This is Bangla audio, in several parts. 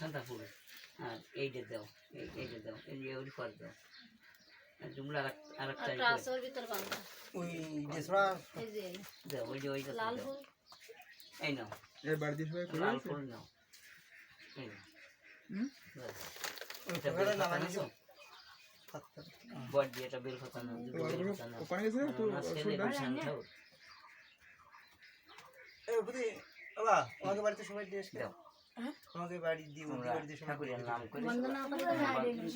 সাদা ফুল আর এইটা দাও এই এইটা দাও এই যে ওই ফল দাও। আর ট্রান্সফার ভিতর বান্ধা ওই দেশরা দাও ওই যে ওইটা লাল ফুল। এই নাও। এর বাড়িতে সবাই করে লাল ফুল নাও। এই নাও। হুম? ওই ওখানে গেছে তো এই বাবা আমাকে বাড়িতে সবাই দিয়ে এসে দাও। আমাকে বাড়ি দিয়ে ওই তোমরা বাড়িতে সবাই ঠাকুরের নাম করে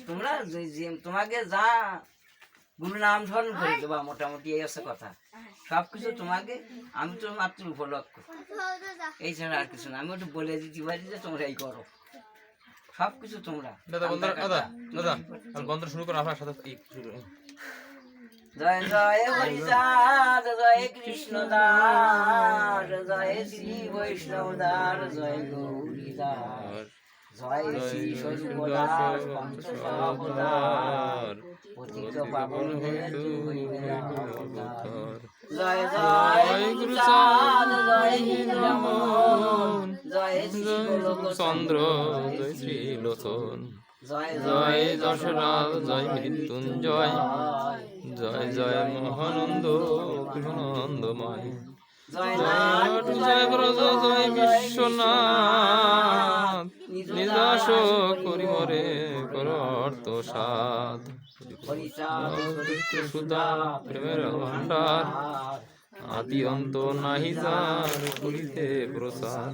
তোমরা যে- যে- তোমাকে যা গুরু নাম স্মরণ করে দেবা মোটামুটি এই হচ্ছে কথা। সবকিছু তোমাকে আমি তো মাত্র উপলক্ষ। এই ছাড়া আর কিছু না আমি ওটা বলে দিতে পারি যে তোমরা এই করো। সবকিছু তোমরা। দাদা বন্ধুরা দাদা দাদা আমি শুরু করো আপনার সাথে শুরু জয় জয় হরিচাঁদ, জয় কৃষ্ণ দাস জয় শ্রী বৈষ্ণব দাস জয় গৌরী দাস জয় শ্রী স্বরূপ দাস পঞ্চসহদার পতিত পাবন চন্দ্র জয় শ্রী লোচন। জয় জয় জয় মৃত্যুঞ্জয় জয় জয় মহানন্দ কৃষ্ণানন্দময়। জয় ব্রজ জয় বিশ্বনাথ। নিদাস করিমরে কর অর্থ সাধ। সুদা প্রেমের ভান্ডার আদি অন্ত নাহি যার করিতে প্রসাদ।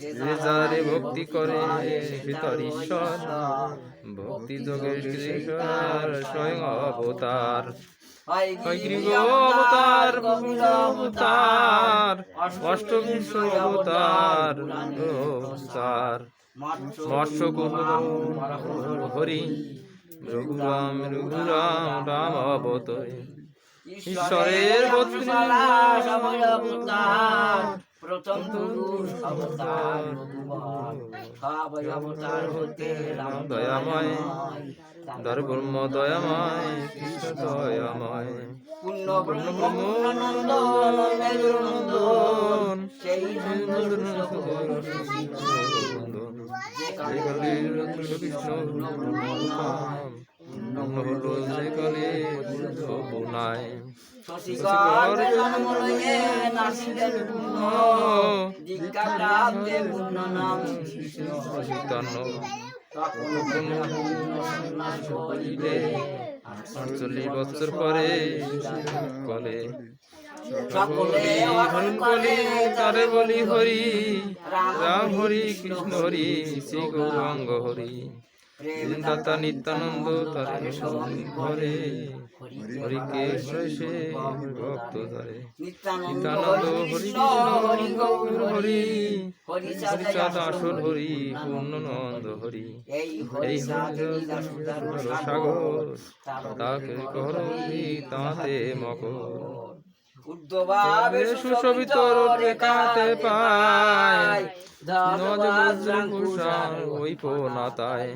যে যারে ভক্তি করে ভিতর ঈশ্বর। ভক্তি যোগে কৃষ্ণ স্বয়ং অবতার। অবতার অবতার অষ্টবিংশ অবতার অবতার। মৎস্য হরি রঘুরাম রঘুরাম রাম অবতরে। ঈশ্বরের অবতার সব অবতার হতে রাম দয়াময় কৃষ্ণ পূর্ণ সেই কৃষ্ণ শশীকর জন্ম লয়ে নাসিলেন দীক্ষা প্রাপ্তে নাম আটচল্লিশ বছর পরে কলে কলে তারে বলি হরি রাম হরি কৃষ্ণ হরি শ্রী গৌরাঙ্গ হরি। দাতা নিত্যানন্দ তারে ঘরে হরিকে সে ভক্ত ধরে নিত্যানন্দ হরি হরি কৃষ্ণ হরি গৌর হরি। হরি হরি পূর্ণনন্দ হরি এই সাগর তাকে করবি তাতে মকর। উদ্ধবাবে সুশোভিত রেখাতে পায়। নজবজ্রভূষণ ওই পোনাতায়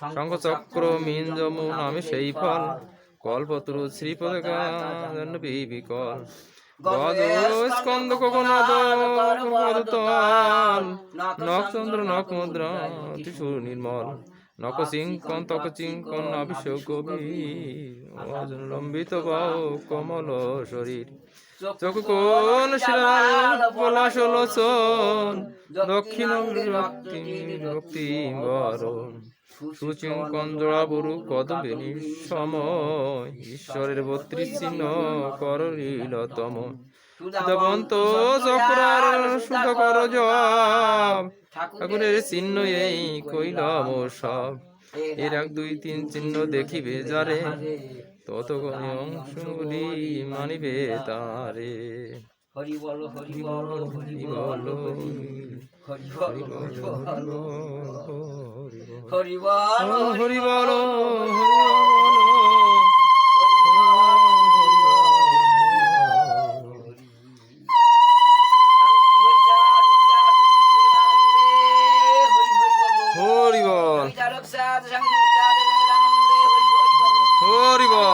শঙ্খ চক্র মিন যমুন আমি সেই ফল। কল্পতরু শ্রীপদ বিকল স্কন্দ তল নক্ষচন্দ্র নির্মল। নক চিঙ্কন তক চিঙ্কন অভিষেক গভীর। অজন লম্বিত বাহু কমল শরীর। চোখ কোন শিলাল পলাশ লোচন। দক্ষিণ রক্তি বরণ। সুচিঙ্কন জোড়া বরু কদবেনি সময়। ঈশ্বরের বত্রিশ চিহ্ন করলীলতম। সুদবন্ত চক্রার জব ঠাকুরের চিহ্ন এই কইলাম সব। এর এক দুই তিন চিহ্ন দেখিবে যারে তত অংশগুলি মানিবে তারে। হরি বল হরি বল হরি হরি বল বল হরি বল হরি বল। হরি বল হরি বল হরি বল হরি বল হরি বল।